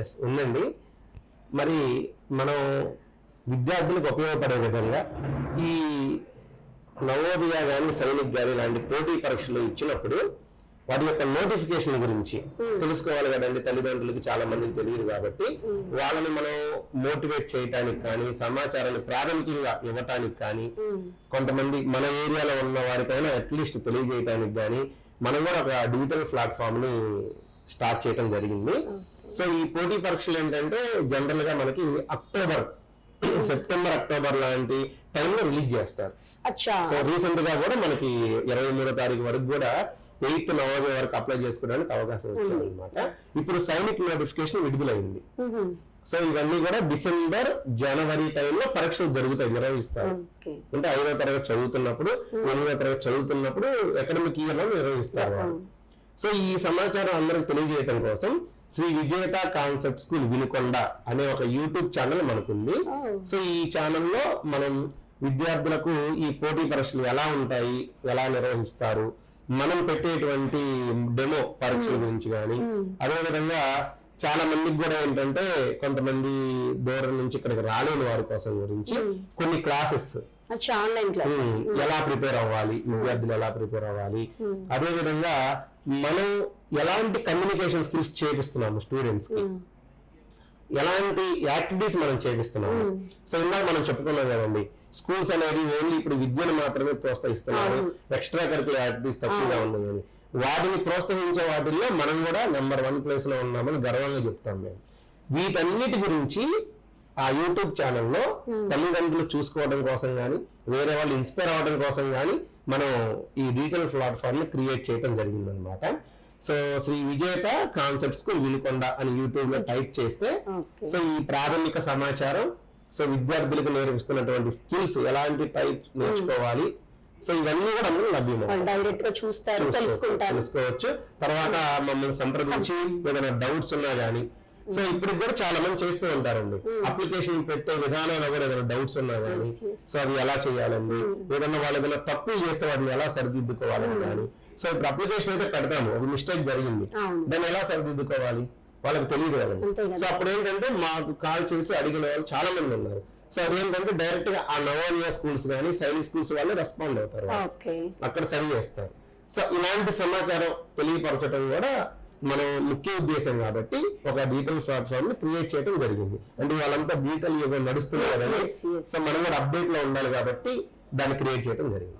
Yes ఉందండి. మరి మనం విద్యార్థులకు ఉపయోగపడే విధంగా ఈ నవోదయ కానీ సైనిక్ కానీ ఇలాంటి పోటీ పరీక్షలు ఇచ్చినప్పుడు వాటి యొక్క నోటిఫికేషన్ గురించి తెలుసుకోవాలి కదండి. తల్లిదండ్రులకి చాలా మందికి తెలియదు కాబట్టి వాళ్ళని మనం మోటివేట్ చేయటానికి కానీ సమాచారాన్ని ప్రాథమికంగా ఇవ్వటానికి కానీ కొంతమంది మన ఏరియాలో ఉన్న వారికైనా అట్లీస్ట్ తెలియజేయటానికి కానీ మనం కూడా ఒక డిజిటల్ ప్లాట్ఫామ్ని స్టార్ట్ చేయడం జరిగింది. సో ఈ పోటీ పరీక్షలు ఏంటంటే జనరల్గా మనకి అక్టోబర్ సెప్టెంబర్ అక్టోబర్ లాంటి టైంలో రిలీజ్ చేస్తారు. సో రీసెంట్గా కూడా మనకి ఇరవై మూడో తారీఖు వరకు కూడా ఎయిత్ నవోదయ వరకు అప్లై చేసుకోవడానికి అవకాశం వచ్చింది అనమాట ఇప్పుడు సైనిక్ నోటిఫికేషన్ విడుదలైంది. సో ఇవన్నీ కూడా డిసెంబర్ జనవరి టైంలో పరీక్షలు జరుగుతాయి నిర్వహిస్తారు. అంటే ఐదో తరగతి చదువుతున్నప్పుడు ఎనిమిదో తరగతి చదువుతున్నప్పుడు అకాడమిక్ ఇయర్లో నిర్వహిస్తారు. సో ఈ సమాచారం అందరికి తెలియజేయటం కోసం శ్రీ విజేత కాన్సెప్ట్ స్కూల్ వినుకొండ అనే ఒక యూట్యూబ్ ఛానల్ మనకుంది. సో ఈ ఛానల్లో మనం విద్యార్థులకు ఈ పోటీ పరీక్షలు ఎలా ఉంటాయి ఎలా నిర్వహిస్తారు మనం పెట్టేటువంటి డెమో పరీక్షల గురించి కానీ అదేవిధంగా చాలా మందికి కూడా ఏంటంటే కొంతమంది దూరం నుంచి ఇక్కడికి రాలేని వారి కోసం గురించి కొన్ని క్లాసెస్ ఆన్లైన్ క్లాసెస్. ఎలా ప్రిపేర్ అవ్వాలి? విద్యార్థులు ఎలా ప్రిపేర్ అవ్వాలి? అదే విధంగా మనం ఎలాంటి కమ్యూనికేషన్ స్కిల్స్ చేపిస్తున్నాము స్టూడెంట్స్కి ఎలాంటి యాక్టివిటీస్ మనం చేపిస్తున్నాము? సో ఇందాక మనం చెప్పుకున్నాం కదండి స్కూల్స్ అనేది ఓన్లీ ఇప్పుడు విద్యను మాత్రమే ప్రోత్సహిస్తున్నారు. ఎక్స్ట్రా కరికులర్ యాక్టివిటీస్ తక్కువగా ఉన్నాయని వాటిని ప్రోత్సహించే వాటిల్లో మనం కూడా నెంబర్ వన్ ప్లేస్లో ఉన్నామని గర్వంగా చెప్తాం మేము. వీటన్నిటి గురించి ఆ యూట్యూబ్ ఛానల్లో తల్లిదండ్రులు చూసుకోవడం కోసం కానీ వేరే వాళ్ళు ఇన్స్పైర్ అవ్వడం కోసం కానీ మనం ఈ డిజిటల్ ప్లాట్ఫామ్ని క్రియేట్ చేయడం జరిగిందనమాట సో శ్రీ విజేత కాన్సెప్ట్ స్కూల్ వినుకొండ అని యూట్యూబ్లో టైప్ చేస్తే సో ఈ ప్రాథమిక సమాచారం సో విద్యార్థులకు నేర్పిస్తున్నటువంటి స్కిల్స్ ఎలాంటి టైప్ నేర్చుకోవాలి. సో ఇవన్నీ కూడా డైరెక్ట్గా చూస్తారు తెలుసుకోవచ్చు. తర్వాత మమ్మల్ని సంప్రదించి ఏదైనా డౌట్స్ ఉన్నా గానీ సో ఇప్పుడు కూడా చాలా మంది చేస్తూ ఉంటారండి. అప్లికేషన్ పెట్టే విధానంలో కూడా ఏదైనా డౌట్స్ ఉన్నా yes. సో అది ఎలా చేయాలండి? ఏదైనా వాళ్ళు ఏదైనా తప్పు చేస్తే వాటిని ఎలా సరిదిద్దుకోవాలని కానీ సో ఇప్పుడు అప్లికేషన్ అయితే పెడతాము. ఒక మిస్టేక్ జరిగింది. దాన్ని ఎలా సరిదిద్దుకోవాలి? వాళ్ళకి తెలియదు కదండి. సో అప్పుడు ఏంటంటే మాకు కాల్ చేసి అడిగిన వాళ్ళు చాలా మంది ఉన్నారు. సో అదేంటంటే డైరెక్ట్గా ఆ నవోదయ స్కూల్స్ కానీ సైనిక్ స్కూల్స్ వాళ్ళే రెస్పాండ్ అవుతారు అక్కడ సరి చేస్తారు. సో ఇలాంటి సమాచారం తెలియపరచడం కూడా మనం ముఖ్య ఉద్దేశం కాబట్టి ఒక డిజిటల్ ప్లాట్ఫామ్ని క్రియేట్ చేయడం జరిగింది. అంటే వాళ్ళంతా డిజిటల్ యుగం yes. సో మనం కూడా అప్డేట్లో ఉండాలి కాబట్టి దాన్ని క్రియేట్ చేయడం జరిగింది.